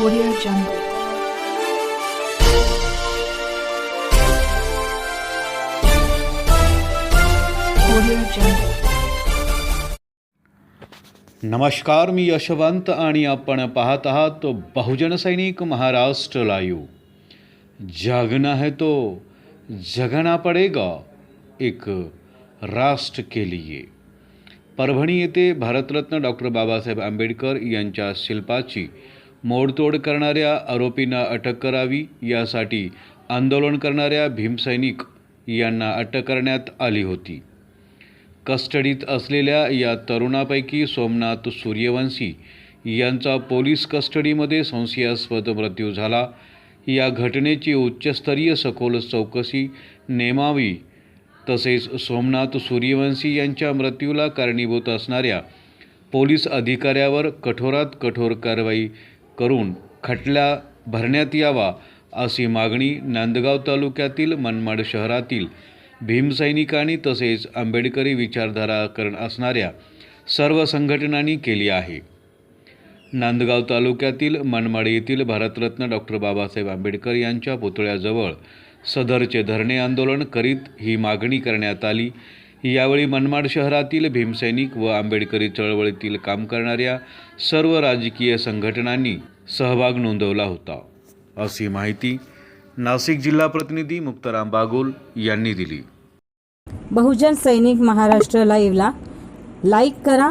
Audio Jungle. नमस्कार मी यशवंत आणि आपण पाहत आहात बहुजन सैनिक महाराष्ट्र लाईव्ह. जागना है तो जगना पडेगा एक राष्ट्र के लिए. परभणी येथे भारतरत्न डॉक्टर बाबासाहेब आंबेडकर यांच्या शिल्पाची मोडतोड करणाऱ्या आरोपींना अटक करावी यासाठी आंदोलन करणाऱ्या भीमसैनिक यांना अटक करण्यात आली होती. कस्टडीत असलेल्या या तरुणापैकी सोमनाथ सूर्यवंशी यांचा पोलीस कस्टडीमध्ये संशयास्पद मृत्यू झाला. या घटनेची उच्चस्तरीय सखोल चौकशी नेमावी तसेच सोमनाथ सूर्यवंशी यांच्या मृत्यूला कारणीभूत असणाऱ्या पोलीस अधिकाऱ्यावर कठोरात कठोर कारवाई करून खटला भरण्यात यावा अशी मागणी नांदगाव तालुक्यातील मनमाड शहरातील भीमसैनिकांनी तसेच आंबेडकरी विचारधारा करण असणाऱ्या सर्व संघटनांनी केली आहे. नांदगाव तालुक्यातील मनमाड येथील भारतरत्न डॉक्टर बाबासाहेब आंबेडकर यांच्या पुतळ्याजवळ सदरचे धरणे आंदोलन करीत ही मागणी करण्यात आली. यावेळी मनमाड शहरातील भीमसैनिक व आंबेडकरी चळवळीतील काम करणाऱ्या सर्व राजकीय संघटनांनी सहभाग नोंदवला होता. अशी माहिती नाशिक जिल्हा प्रतिनिधी मुक्ताराम बागुल यांनी दिली. बहुजन सैनिक महाराष्ट्र लाईव्हला लाईक करा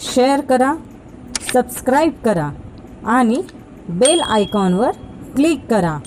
शेअर करा सबस्क्राईब करा आणि बेल आयकॉनवर क्लिक करा.